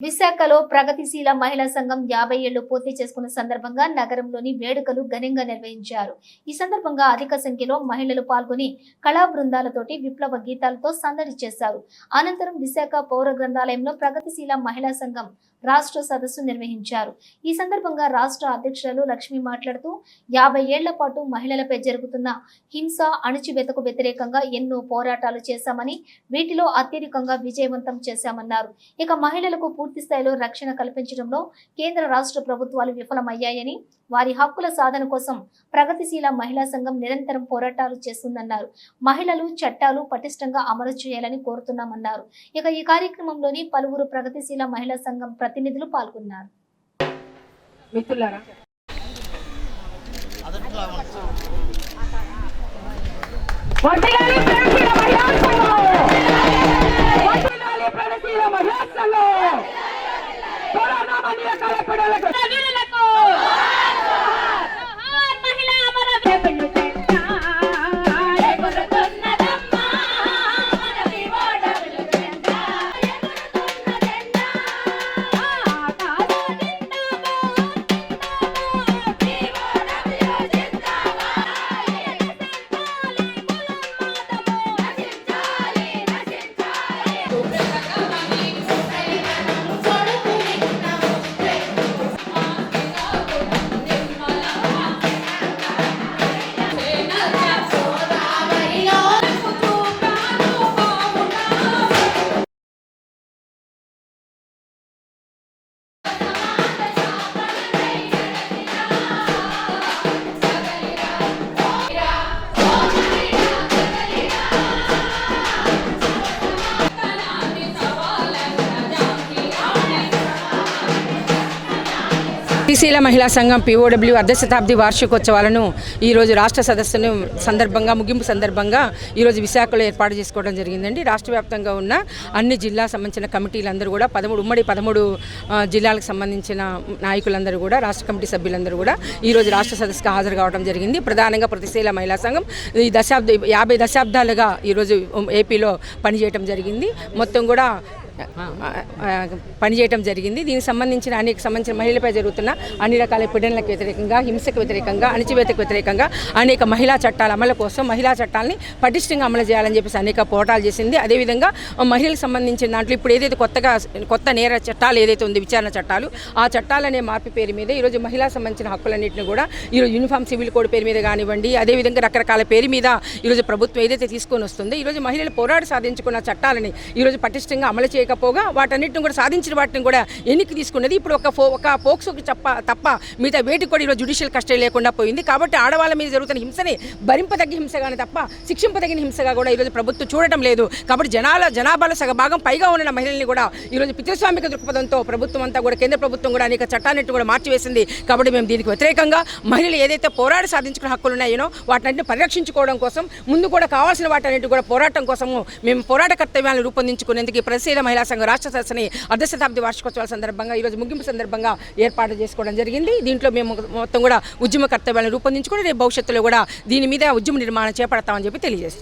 విశాఖలో ప్రగతిశీల మహిళా సంఘం యాభై ఏళ్ళు పూర్తి చేసుకున్న సందర్భంగా నగరంలోని వేడుకలు ఘనంగా నిర్వహించారు. ఈ సందర్భంగా అధిక సంఖ్యలో మహిళలు పాల్గొని కళా బృందాలతోటి విప్లవ గీతాలతో సందడి చేశారు. అనంతరం విశాఖ పౌర గ్రంథాలయంలో ప్రగతిశీల మహిళా సంఘం రాష్ట్ర సదస్సు నిర్వహించారు. ఈ సందర్భంగా రాష్ట్ర అధ్యక్షురాలు లక్ష్మి మాట్లాడుతూ యాభై ఏళ్ళ పాటు మహిళలపై జరుగుతున్న హింస అణచివేతకు వ్యతిరేకంగా ఎన్నో పోరాటాలు చేశామని వీటిలో అత్యధికంగా విజయవంతం చేశామన్నారు. ఇక మహిళలకు పూర్తి స్థాయిలో రక్షణ కల్పించడంలో కేంద్ర రాష్ట్ర ప్రభుత్వాలు విఫలమయ్యాయని వారి హక్కుల సాధన కోసం ప్రగతిశీల మహిళా సంఘం నిరంతరం పోరాటాలు చేస్తుందన్నారు. మహిళలు చట్టాలు పటిష్టంగా అమలు చేయాలని కోరుతున్నామన్నారు. ఇక ఈ కార్యక్రమంలోని పలువురు ప్రగతిశీల మహిళా సంఘం ప్రతినిధులు పాల్గొన్నారు. మిత్రులారా ¡Dale, dale. బీసీల మహిళా సంఘం పీఓడబ్ల్యూ అర్ధ శతాబ్ది వార్షికోత్సవాలను ఈరోజు రాష్ట్ర సదస్సును సందర్భంగా ముగింపు సందర్భంగా ఈరోజు విశాఖలో ఏర్పాటు చేసుకోవడం జరిగిందండి. రాష్ట్ర వ్యాప్తంగా ఉన్న అన్ని జిల్లా సంబంధించిన కమిటీలందరూ కూడా పదమూడు ఉమ్మడి పదమూడు జిల్లాలకు సంబంధించిన నాయకులందరూ కూడా రాష్ట్ర కమిటీ సభ్యులందరూ కూడా ఈరోజు రాష్ట్ర సదస్సుకు హాజరు కావడం జరిగింది. ప్రధానంగా ప్రతిశీల మహిళా సంఘం ఈ దశాబ్ద యాభై దశాబ్దాలుగా ఈరోజు ఏపీలో పనిచేయటం జరిగింది. మొత్తం కూడా పనిచేయటం జరిగింది. దీనికి సంబంధించిన అనేక సంబంధించిన మహిళలపై జరుగుతున్న అన్ని రకాల పీడనలకు వ్యతిరేకంగా హింసకు వ్యతిరేకంగా అణచివేతకు వ్యతిరేకంగా అనేక మహిళా చట్టాల అమలు కోసం మహిళా చట్టాలని పటిష్టంగా అమలు చేయాలని చెప్పేసి అనేక పోరాటాలు చేసింది. అదేవిధంగా మహిళలకు సంబంధించిన దాంట్లో ఇప్పుడు ఏదైతే కొత్తగా కొత్త నేర చట్టాలు ఏదైతే ఉంది విచారణ చట్టాలు ఆ చట్టాలనే మార్పు పేరు మీద ఈరోజు మహిళా సంబంధించిన హక్కులన్నింటినీ కూడా ఈరోజు యూనిఫామ్ సివిల్ కోడ్ పేరు మీద కానివ్వండి అదేవిధంగా రకరకాల పేరు మీద ఈరోజు ప్రభుత్వం ఏదైతే తీసుకొని వస్తుందో ఈరోజు మహిళలు పోరాటం సాధించుకున్న చట్టాలని ఈరోజు పటిష్టంగా అమలు చేయకపోగా వాటన్నిటిని కూడా సాధించిన వాటిని కూడా ఎన్నిక తీసుకున్నది. ఇప్పుడు ఒక ఫో ఒక పోక్సోకి తప్ప తప్ప మిగతా వేటికి కూడా ఈరోజు జుడిషియల్ కస్టడీ లేకుండా పోయింది. కాబట్టి ఆడవాళ్ళ మీద జరుగుతున్న హింసని భరింపదగ్గ హింసగానే తప్ప శిక్షింపదగిన హింసగా కూడా ఈరోజు ప్రభుత్వం చూడటం లేదు. కాబట్టి జనాల జనాభాలో సగభాగం పైగా ఉన్న మహిళల్ని కూడా ఈరోజు పితృస్వామిక దృక్పథంతో ప్రభుత్వం అంతా కూడా కేంద్ర ప్రభుత్వం కూడా అనేక చట్టాన్ని కూడా మార్చివేసింది. కాబట్టి మేము దీనికి వ్యతిరేకంగా మహిళలు ఏదైతే పోరాడి సాధించుకున్న హక్కులు ఉన్నాయో వాటిని పరిరక్షించుకోవడం కోసం ముందు కూడా కావాల్సిన వాటన్నిటి కూడా పోరాటం కోసము మేము పోరాట కర్తవ్యాలను రూపొందించుకునేందుకు ఈ మహిళ మహిళా సంఘం రాష్ట్ర సదస్సుని అర్ధ శతాబ్ది వార్షికోత్సవాల సందర్భంగా ఈరోజు ముగింపు సందర్భంగా ఏర్పాటు చేసుకోవడం జరిగింది. దీంట్లో మేము మొత్తం కూడా ఉద్యమ కర్తవ్యాలను రూపొందించుకుని రేపు భవిష్యత్తులో కూడా దీని మీద ఉద్యమ నిర్మాణం చేపడతామని చెప్పి తెలియజేస్తున్నాం.